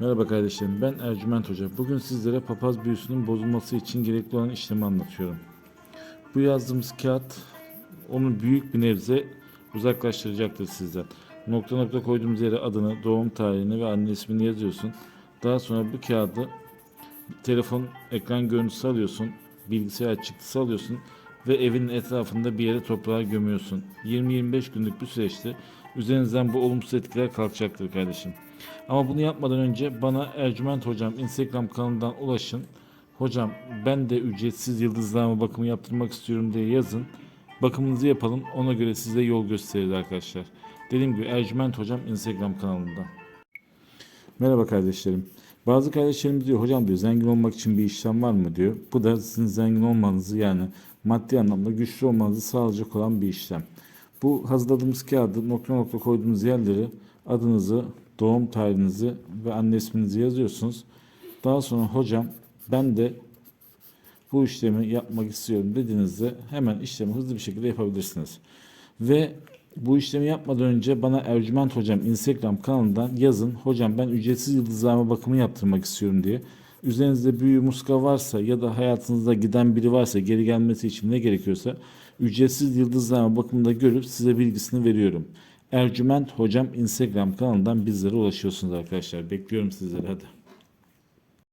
Merhaba kardeşlerim, ben Ercüment Hoca. Bugün sizlere papaz büyüsünün bozulması için gerekli olan işlemi anlatıyorum. Bu yazdığımız kağıt onu büyük bir nebze uzaklaştıracaktır sizden. Nokta nokta koyduğumuz yere adını, doğum tarihini ve anne ismini yazıyorsun. Daha sonra bu kağıdı telefon ekran görüntüsü alıyorsun, bilgisayar çıktısı alıyorsun ve evin etrafında bir yere toprağa gömüyorsun. 20-25 günlük bir süreçte üzerinizden bu olumsuz etkiler kalkacaktır kardeşim. Ama bunu yapmadan önce bana Ercüment Hocam Instagram kanalından ulaşın. Hocam ben de ücretsiz yıldızlama bakımı yaptırmak istiyorum diye yazın. Bakımınızı yapalım. Ona göre size yol gösteririz arkadaşlar. Dediğim gibi Ercüment Hocam Instagram kanalında. Merhaba kardeşlerim. Bazı kardeşlerimiz diyor hocam diyor zengin olmak için bir işlem var mı diyor. Bu da sizin zengin olmanızı yani maddi anlamda güçlü olmanızı sağlayacak olan bir işlem. Bu hazırladığımız kağıdı nokta nokta koyduğumuz yerleri adınızı, doğum tarihinizi ve anne isminizi yazıyorsunuz. Daha sonra hocam ben de bu işlemi yapmak istiyorum dediğinizde hemen işlemi hızlı bir şekilde yapabilirsiniz. Ve bu işlemi yapmadan önce bana Ercüment Hocam Instagram kanalından yazın. Hocam ben ücretsiz yıldızlama bakımı yaptırmak istiyorum diye. Üzerinizde büyü muska varsa ya da hayatınızda giden biri varsa geri gelmesi için ne gerekiyorsa ücretsiz yıldızlama bakımında görüp size bilgisini veriyorum. Ercüment Hocam Instagram kanalından bizlere ulaşıyorsunuz arkadaşlar. Bekliyorum sizleri hadi.